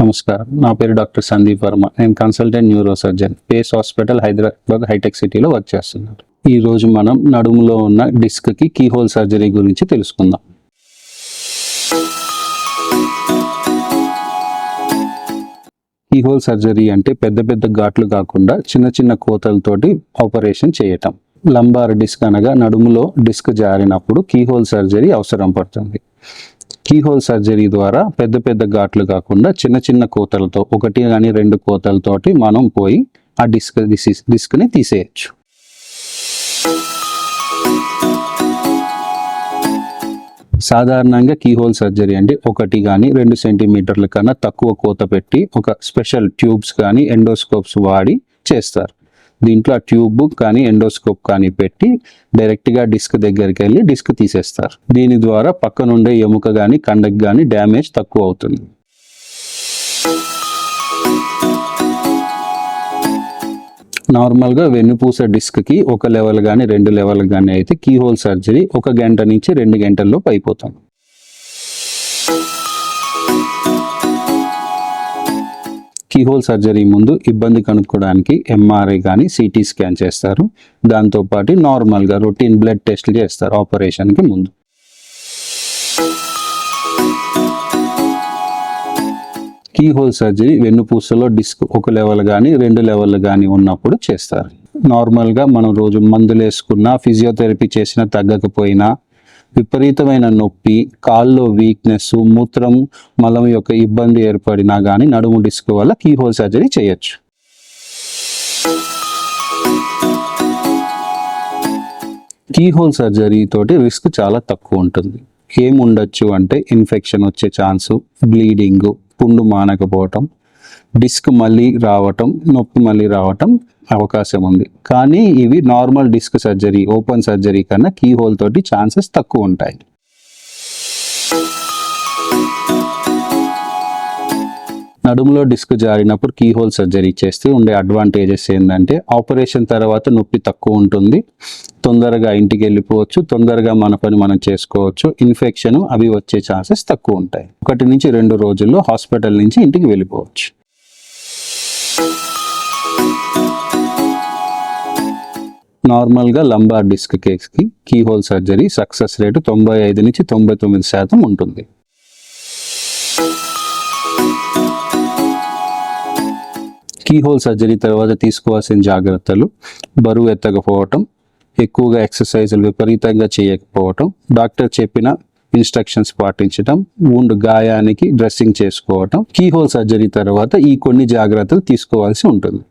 నమస్కారం. నా పేరు డాక్టర్ సందీప్ వర్మ. నేను consultant neuro surgeon Pace hospital Hyderabad hitech సిటీలో వర్క్ చేస్తున్నాను. ఈ రోజు మనం నడుములో ఉన్న డిస్క్కి కీహోల్ సర్జరీ గురించి తెలుసుకుందాం. కీహోల్ సర్జరీ అంటే పెద్ద పెద్ద ఘాట్లు కాకుండా చిన్న చిన్న కోతలతోటి ఆపరేషన్ చేయటం. లంబార్ డిస్క్ అనగా నడుములో డిస్క్ జారినప్పుడు కీహోల్ సర్జరీ అవసరం పడుతుంది. కీహోల్ సర్జరీ ద్వారా పెద్ద పెద్ద ఘాట్లు కాకుండా చిన్న చిన్న కోతలతో ఒకటి కానీ రెండు కోతలతోటి మనం పోయి ఆ డిస్క్ డిస్క్ని తీసేయచ్చు. సాధారణంగా కీహోల్ సర్జరీ అంటే ఒకటి కానీ రెండు సెంటీమీటర్ల కన్నా తక్కువ కోత పెట్టి ఒక స్పెషల్ ట్యూబ్స్ కానీ ఎండోస్కోప్స్ వాడి చేస్తారు. దీంట్లో ఆ ట్యూబ్ కానీ ఎండోస్కోప్ కానీ పెట్టి డైరెక్ట్గా డిస్క్ దగ్గరికి వెళ్ళి డిస్క్ తీసేస్తారు. దీని ద్వారా పక్కనుండే ఎముక కానీ కండకి కానీ డ్యామేజ్ తక్కువ అవుతుంది. నార్మల్గా వెన్నుపూస డిస్క్కి ఒక లెవెల్ కానీ రెండు లెవెల్ కానీ అయితే కీహోల్ సర్జరీ ఒక గంట నుంచి రెండు గంటల్లో అయిపోతాం కీహోల్ సర్జరీ ముందు ఇబ్బంది కనుక్కోవడానికి ఎంఆర్ఐ కానీ సిటీ స్కాన్ చేస్తారు. దాంతోపాటు నార్మల్గా రొటీన్ బ్లడ్ టెస్ట్లు చేస్తారు ఆపరేషన్కి ముందు. కీహోల్ సర్జరీ వెన్నుపూసలో డిస్క్ ఒక లెవెల్ కానీ రెండు లెవెల్ కానీ ఉన్నప్పుడు చేస్తారు. నార్మల్గా మనం రోజు మందులు వేసుకున్నా ఫిజియోథెరపీ చేసినా తగ్గకపోయినా విపరీతమైన నొప్పి కాల్లో వీక్నెస్ మూత్రం మలం యొక్క ఇబ్బంది ఏర్పడినా కానీ నడుము డిస్క్ వల్ల కీహోల్ సర్జరీ చేయొచ్చు. కీహోల్ సర్జరీ తోటి రిస్క్ చాలా తక్కువ ఉంటుంది. ఏముండొచ్చు అంటే ఇన్ఫెక్షన్ వచ్చే ఛాన్సు బ్లీడింగ్ పుండు మానకపోవటం డిస్క్ మళ్ళీ రావటం నొప్పి మళ్ళీ రావటం అవకాశం ఉంది. కానీ ఇవి normal disc surgery open surgery కన్నా కీ హోల్ తోటి ఛాన్సెస్ తక్కువ ఉంటాయి. నడుములో డిస్క్ జారినప్పుడు కీ హోల్ సర్జరీ చేస్తే ఉండే అడ్వాంటేజెస్ ఏంటంటే ఆపరేషన్ తర్వాత నొప్పి తక్కువ ఉంటుంది. తొందరగా ఇంటికి వెళ్ళిపోవచ్చు తొందరగా మన పని మనం చేసుకోవచ్చు ఇన్ఫెక్షన్ అవి వచ్చే ఛాన్సెస్ తక్కువ ఉంటాయి. ఒకటి నుంచి రెండు రోజుల్లో హాస్పిటల్ నుంచి ఇంటికి వెళ్ళిపోవచ్చు. నార్మల్గా లంబార్ డిస్క్ కేస్కి key hole surgery success rate తొంభై ఐదు నుంచి తొంభై తొమ్మిది శాతం ఉంటుంది. కీహోల్ సర్జరీ తర్వాత తీసుకోవాల్సిన జాగ్రత్తలు బరువు ఎత్తకపోవటం ఎక్కువగా ఎక్సర్సైజులు విపరీతంగా చేయకపోవటం డాక్టర్ చెప్పిన ఇన్స్ట్రక్షన్స్ పాటించడం wound గాయానికి డ్రెస్సింగ్ చేసుకోవటం కీహోల్ సర్జరీ తర్వాత ఈ కొన్ని జాగ్రత్తలు తీసుకోవాల్సి ఉంటుంది.